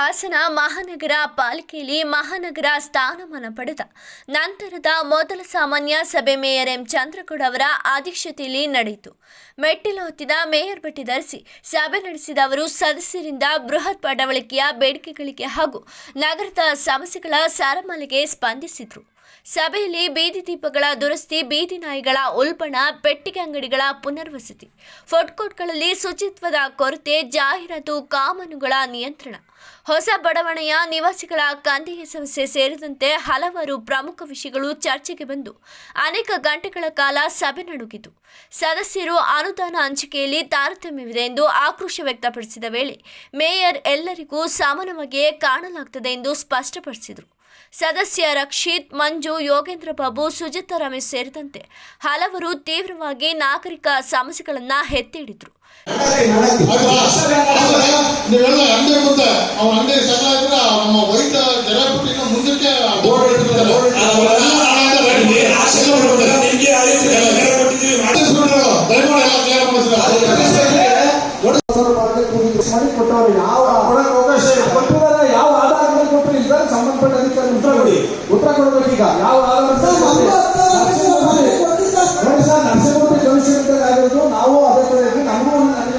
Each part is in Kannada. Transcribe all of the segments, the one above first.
ಹಾಸನ ಮಹಾನಗರ ಪಾಲಿಕೆಯಲ್ಲಿ ಮಹಾನಗರ ಸ್ಥಾನಮಾನ ಪಡೆದ ನಂತರದ ಮೊದಲ ಸಾಮಾನ್ಯ ಸಭೆ ಮೇಯರ್ ಎಂ ಚಂದ್ರಗೌಡ ಅವರ ಅಧ್ಯಕ್ಷತೆಯಲ್ಲಿ ನಡೆಯಿತು. ಮೆಟ್ಟಿಲು ಹೊತ್ತಿದ ಮೇಯರ್ ಬಟ್ಟಿ ಧರಿಸಿ ಸಭೆ ನಡೆಸಿದ ಅವರು, ಸದಸ್ಯರಿಂದ ಬೃಹತ್ ಪಡವಳಿಕೆಯ ಬೇಡಿಕೆಗಳಿಗೆ ಹಾಗೂ ನಗರದ ಸಮಸ್ಯೆಗಳ ಸರಮಾಲೆಗೆ ಸ್ಪಂದಿಸಿದರು. ಸಭೆಯಲ್ಲಿ ಬೀದಿ ದೀಪಗಳ ದುರಸ್ತಿ, ಬೀದಿ ನಾಯಿಗಳ ಉಲ್ಬಣ, ಪೆಟ್ಟಿಗೆ ಅಂಗಡಿಗಳ ಪುನರ್ವಸತಿ ಫುಡ್ಕೋರ್ಟ್ಗಳಲ್ಲಿ ಶುಚಿತ್ವದ ಕೊರತೆ, ಜಾಹೀರಾತು ಕಾನೂನುಗಳ ನಿಯಂತ್ರಣ ಹೊಸ ಬಡಾವಣೆಯ ನಿವಾಸಿಗಳ ಕಂದಾಯ ಸಮಸ್ಯೆ ಸೇರಿದಂತೆ ಹಲವಾರು ಪ್ರಮುಖ ವಿಷಯಗಳು ಚರ್ಚೆಗೆ ಬಂದು ಅನೇಕ ಗಂಟೆಗಳ ಕಾಲ ಸಭೆ ನಡುಗಿತು ಸದಸ್ಯರು ಅನುದಾನ ಹಂಚಿಕೆಯಲ್ಲಿ ತಾರತಮ್ಯವಿದೆ ಎಂದು ಆಕ್ರೋಶ ವ್ಯಕ್ತಪಡಿಸಿದ ವೇಳೆ ಮೇಯರ್ ಎಲ್ಲರಿಗೂ ಸಮಾನವಾಗಿಯೇ ಕಾಣಲಾಗುತ್ತದೆ ಎಂದು ಸ್ಪಷ್ಟಪಡಿಸಿದರು. ಸದಸ್ಯ ರಕ್ಷಿತ್ ಮಂಜು ಯೋಗೇಂದ್ರ ಬಾಬು ಸುಜಿತ ರಮೇಶ್ ಸೇರಿದಂತೆ ಹಲವರು ತೀವ್ರವಾಗಿ ನಾಗರಿಕ ಸಮಸ್ಯೆಗಳನ್ನು ಎತ್ತಿಡಿದ್ರು ನೀವೆಲ್ಲ ಕೊಡ್ಬೇಕೀಗ ಯಾವ ಸರ್ ನರಸಿಂಹಮೂರ್ತಿ ಕಮಿಷನ್ ಆಗಿರೋದು ನಾವು ಅದೇ ಕಡೆ ನಮಗೂ ಒಂದು ನನಗೆ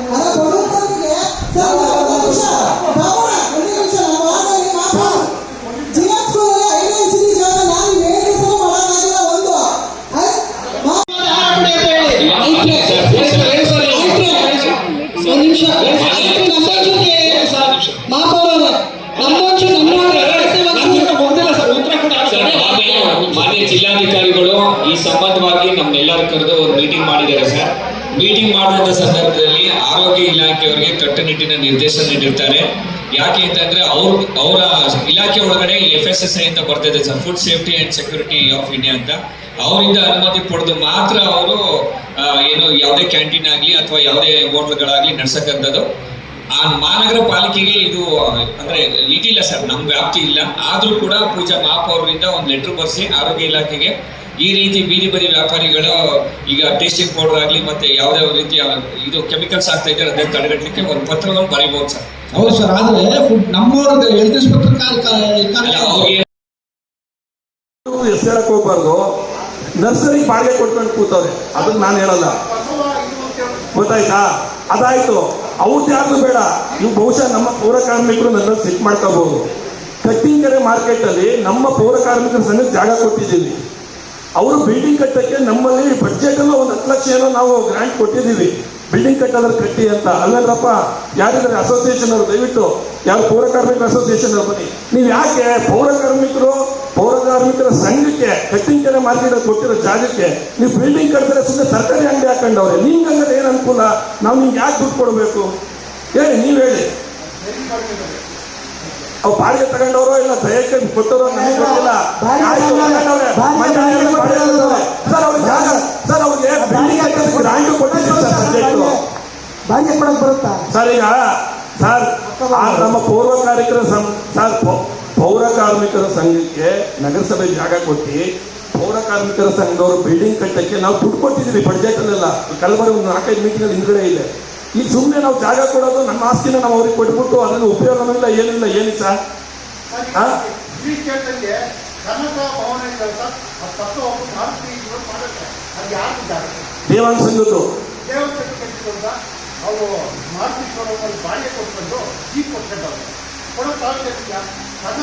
ಮಾನ್ಯ ಜಿಲ್ಲಾಧಿಕಾರಿಗಳು ಈ ಸಂಬಂಧವಾಗಿ ನಮ್ಮೆಲ್ಲರೂ ಕರೆದು ಒಂದು ಮೀಟಿಂಗ್ ಮಾಡಿದ್ದಾರೆ ಸರ್. ಮೀಟಿಂಗ್ ಮಾಡುವಂತ ಸಂದರ್ಭದಲ್ಲಿ ಆರೋಗ್ಯ ಇಲಾಖೆಯವರಿಗೆ ಕಟ್ಟುನಿಟ್ಟಿನ ನಿರ್ದೇಶನ ನೀಡಿರ್ತಾರೆ. ಯಾಕೆ ಅಂತಂದ್ರೆ ಅವ್ರ, ಅವರ ಇಲಾಖೆ ಒಳಗಡೆ ಎಫ್ ಎಸ್ ಎಸ್ ಐ ಅಂತ ಬರ್ತಿದೆ sir food safety and security of India ಅಂತ. ಅವರಿಂದ ಅನುಮತಿ ಪಡೆದು ಮಾತ್ರ ಅವರು ಏನು ಯಾವುದೇ ಕ್ಯಾಂಟೀನ್ ಆಗಲಿ ಅಥವಾ ಯಾವುದೇ ಹೋಟ್ಲ್ಗಳಾಗಲಿ ನಡೆಸಕ್ಕಂಥದ್ದು. ಆ ಮಹಾನಗರ ಪಾಲಿಕೆಗೆ ಇದು ಅಂದ್ರೆ ಇದಿಲ್ಲ ಸರ್ ನಮ್ ವ್ಯಾಪ್ತಿ ಇಲ್ಲ. ಆದ್ರೂ ಕೂಡ ಪೂಜಾ ಮಹಾಪೌರರಿಂದ ಒಂದು ಲೆಟರ್ ಬರ್ಸಿ ಆರೋಗ್ಯ ಇಲಾಖೆಗೆ ಈ ರೀತಿ ಬೀದಿ ಬದಿ ವ್ಯಾಪಾರಿಗಳು ಈಗ ಟೇಸ್ಟಿಂಗ್ ಪೌಡರ್ ಆಗಲಿ ಮತ್ತೆ ಯಾವುದೇ ರೀತಿಯ ಇದು ಕೆಮಿಕಲ್ಸ್ ಆಗ್ತಾ ಇದ್ದಾರೆ ಅದನ್ನ ತಡೆಗಟ್ಟಲಿಕ್ಕೆ ಒಂದು ಪತ್ರವನ್ನು ಬರೀಬಹುದು ಸರ್. ಹೌದು ಸರ್ ಆದ್ರೆ ಫುಡ್ ನಮ್ಮವ್ರದ್ದು ಹೆಲ್ತ್ ಇನ್ಸ್ಪೆಕ್ಟರ್ ಹೋಗ್ಬಾರ್ದು? ನರ್ಸರಿ ಬಾಡಿಗೆ ಕೊಟ್ಕೊಂಡು ಕೂತವ್ರೆ. ಅದನ್ನ ನಾನು ಹೇಳಲ್ಲ. ಗೊತ್ತಾಯ್ತಾ? ಅದಾಯ್ತು. ಅವ್ರದ್ದು ಬೇಡ. ನೀವು ಬಹುಶಃ ನಮ್ಮ ಪೌರ ಕಾರ್ಮಿಕರು ನನ್ನ ಸೆಟ್ ಮಾಡ್ಕೋಬಹುದು. ಕಟ್ಟಿಂಗರೆ ಮಾರ್ಕೆಟ್ ಅಲ್ಲಿ ನಮ್ಮ ಪೌರ ಕಾರ್ಮಿಕರ ಸಂಘಕ್ಕೆ ಜಾಗ ಕೊಟ್ಟಿದ್ದೀವಿ. ಅವರು ಬಿಲ್ಡಿಂಗ್ ಕಟ್ಟಕ್ಕೆ ನಮ್ಮಲ್ಲಿ ಬಜೆಟ್ ಅಲ್ಲೂ ಒಂದು ಹತ್ತು ಲಕ್ಷ ಏನೋ ನಾವು ಗ್ರಾಂಟ್ ಕೊಟ್ಟಿದ್ದೀವಿ. ಬಿಲ್ಡಿಂಗ್ ಕಟ್ಟೋದ್ರ ಕಟ್ಟಿ ಅಂತ. ಅಲ್ಲಲ್ಲಪ್ಪ ಯಾರಿದ್ದಾರೆ ಅಸೋಸಿಯೇಷನ್ ಅವರು, ದಯವಿಟ್ಟು ಯಾರು ಪೌರ ಕಾರ್ಮಿಕರ ಅಸೋಸಿಯೇಷನ್ ಅವರು ಬನ್ನಿ. ನೀವು ಯಾಕೆ ಪೌರ ಕಾರ್ಮಿಕರು, ಪೌರ ಕಾರ್ಮಿಕರ ಸಂಘಕ್ಕೆ ಕಟ್ಟಿಂಗ್ ಕೆರೆ ಮಾರ್ಕೆಟ್ ಕೊಟ್ಟಿರೋ ಜಾಗಕ್ಕೆ ನೀವು ಬಿಲ್ಡಿಂಗ್ ಕಟ್ತಾರೆ ಸುಮ್ಮನೆ ತರಕಾರಿ ಅಂಗಡಿ ಹಾಕೊಂಡವ್ರೆ. ನಿಮ್ಗೆ ಹಂಗಾರೆ ಏನು ಅನುಕೂಲ? ನಾವು ನಿಮ್ಗೆ ಯಾಕೆ ದುಡ್ಡು ಕೊಡಬೇಕು? ಹೇಳಿ ನೀವು ಹೇಳಿ. ಅವು ಬಾಡಿಗೆ ತಗೊಂಡವರು ಇಲ್ಲ ದಯಕ್ಕೆ ಕೊಟ್ಟವರು ನಮಗೆ ಗೊತ್ತಿಲ್ಲ. ಸರ್ ಅವ್ರಿಗೆ ಜಾಗ ಸರ್ ಅವ್ರಿಗೆ ಬಿಲ್ಡಿಂಗ್ ಹಾಕೋದಕ್ಕೆ ಗ್ರಾಂಟ್ ಕೊಟ್ಟಿದ್ದೀವಿ ಸರ್ ಸಬ್ಜೆಕ್ಟು ಬಾಡಿಗೆ ಕೊಡಕ್ ಬರುತ್ತಾ? ಸರ್ ಈಗ ಸರ್ ನಮ್ಮ ಪೌರ ಕಾರ್ಮಿಕರ ಸರ್ ಪೌರ ಕಾರ್ಮಿಕರ ಸಂಘಕ್ಕೆ ನಗರಸಭೆ ಜಾಗ ಕೊಟ್ಟು ಪೌರ ಕಾರ್ಮಿಕರ ಸಂಘದವರು ಬಿಲ್ಡಿಂಗ್ ಕಟ್ಟಕ್ಕೆ ನಾವು ದುಡ್ಡು ಕೊಟ್ಟಿದ್ದೀವಿ ಬಡ್ಜೆಟ್ ಅಲ್ಲೆಲ್ಲ. ಕಲ್ಬರಿ ಒಂದು ನಾಲ್ಕೈದು ಮೀಟಿಂಗ್ ಅಲ್ಲಿ ಹಿಂದ್ಗಡೆ ಇದೆ. ಈ ಸುಮ್ಮನೆ ನಾವು ಜಾಗ ಕೊಡೋದು ನಮ್ಮ ಆಸ್ತಿನ ನಾವು ಅವ್ರಿಗೆ ಕೊಟ್ಬಿಟ್ಟು ಅದನ್ನು ಉಪಯೋಗನೂ ಇಲ್ಲ ಏನಿಲ್ಲ ಏನಿ ಸರ್ ದೇವಾಂಗ ಸಂಘದ್ದು. ಅವರು ಮಾರ್ತೀಶ್ವರಲ್ಲಿ ಬಾಡಿಗೆ ಕೊಟ್ಕೊಂಡು ಜೀಪ್ ಕೊಟ್ಕೊಂಡವ್ರು ಕೊಡೋ ತಾಲೂಕಿಲ್ಲ ಸಣ್ಣ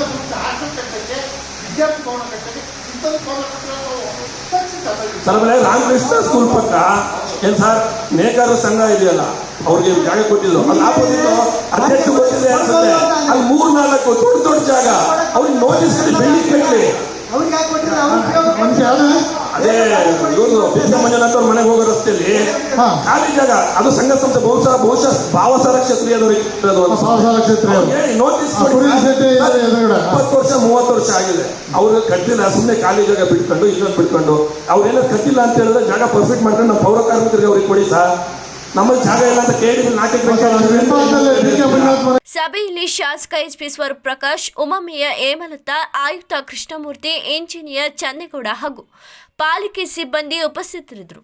ಸರ್ ಆಮೇಲೆ ರಾಮಕೃಷ್ಣ ಸ್ಕೂಲ್ ಪಕ್ಕ ಏನ್ ಸರ್ ನೇಕಾರ ಸಂಘ ಇದೆಯಲ್ಲ ಅವ್ರಿಗೆ ಜಾಗ ಕೊಟ್ಟಿದ್ರು ಅಲ್ಲಿ ಆಪೋಸಿಟ್ ಅಧ್ಯಕ್ಷ ಗೊತ್ತಿದೆ ಅನ್ಸುತ್ತೆ ಅಲ್ಲಿ ಮೂರ್ ನಾಲ್ಕು ದೊಡ್ಡ ದೊಡ್ಡ ಜಾಗ. ಅವ್ರಿಗೆ ನೋಟಿಸ್ ಬೆಳ್ಳಿ ಕಟ್ಟಲಿ ಅವ್ರಿಗೆ ಯಾಕೆ ಕೊಟ್ಟಿಲ್ಲ ಅವ್ರಿಗೆ ಅದೇ ಇವರು ಬಿದ್ದ ಮಂಜುನಾಥ್ ಅವ್ರ ಮನೆಗೆ ಹೋಗೋ ರಸ್ತೆಯಲ್ಲಿ ಖಾಲಿ ಜಾಗ ಅದು ಸಂಘ ಸಂಸ್ಥೆ ಬಹುಶಃ ಬಹುಶಃ ಭಾವಸಾರ ಕ್ಷೇತ್ರ ಇರೋದು ಅಂತ. ಭಾವಸಾರ ಕ್ಷತ್ರಿಯರು. ಅವ್ರಿಗೆ ನೋಟಿಸ್ ಆ, ಕುರಿ ಶೆಟ್ಟಿ ಇದೆ ಎದುರುಗಡೆ. ಇಪ್ಪತ್ತು ವರ್ಷ ಮೂವತ್ತು ವರ್ಷ ಆಗಿದೆ ಅವ್ರಿಗೆ ಕಟ್ಟಿಲ್ಲ ಸುಮ್ಮನೆ ಖಾಲಿ ಜಾಗ ಬಿಟ್ಕೊಂಡು ಇನ್ನೊಂದು ಬಿಟ್ಕೊಂಡು ಅವ್ರೇನಾದ್ರು ಕಟ್ಟಿಲ್ಲ ಅಂತ ಹೇಳಿದ್ರೆ ಜಾಗ ಪರ್ಫೆಕ್ಟ್ ಮಾಡ್ಕೊಂಡು ನಮ್ಮ ಪೌರ ಕಾರ್ಮಿಕರಿಗೆ ಅವ್ರಿಗೆ ಕೊಡಿ ಸರ್ ಜಾಗ ಇಲ್ಲ ಅಂತ ಕೇಳಿ ನಾಟಕ ಸಭೆಯಲ್ಲಿ ಶಾಸಕ ಎಚ್ಪಿ ಸ್ವರೂಪ್ ಪ್ರಕಾಶ್ ಉಮಾಮೇಯ ಹೇಮಲತಾ ಆಯುಕ್ತ ಕೃಷ್ಣಮೂರ್ತಿ ಇಂಜಿನಿಯರ್ ಚನ್ನೇಗೌಡ ಹಾಗೂ ಪಾಲಿಕೆ ಸಿಬ್ಬಂದಿ ಉಪಸ್ಥಿತರಿದ್ದರು.